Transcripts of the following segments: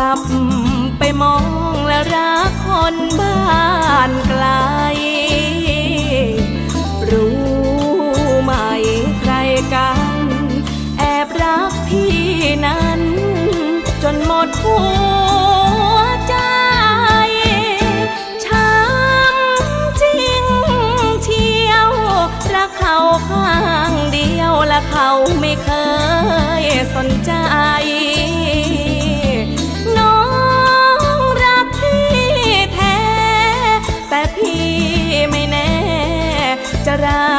ลับไปมองและรักคนบ้านไกล รู้ไหมใครกัน แอบรักพี่นั้น จนหมดหัว รั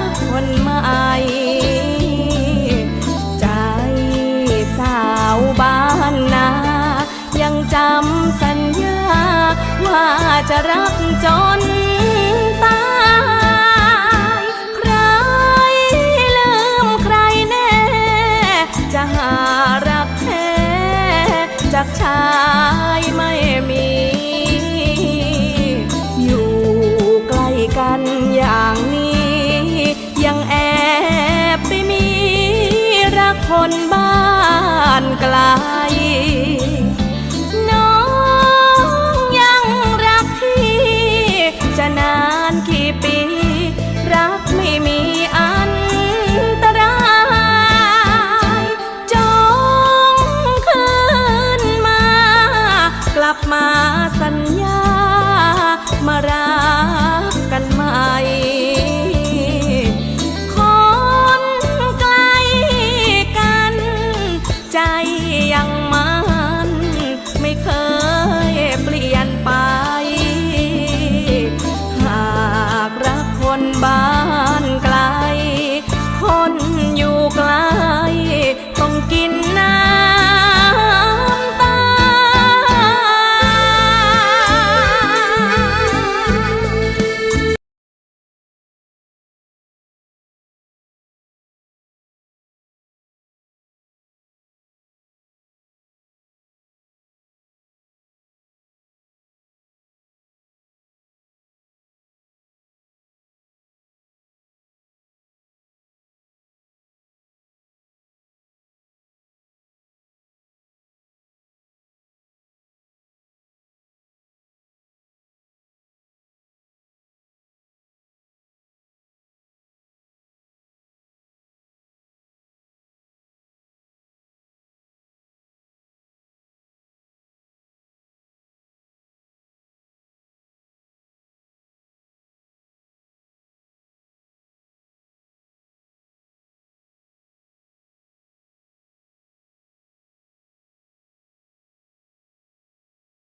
กคนใหม่ใจสาวบ้านนา ยังจำสัญญา ว่าจะรักจนตายใครลืมใครแน่ จะหารักแท้จากชายไม่มี อยู่ใกล้กันอย่า คนบ้านไกล 家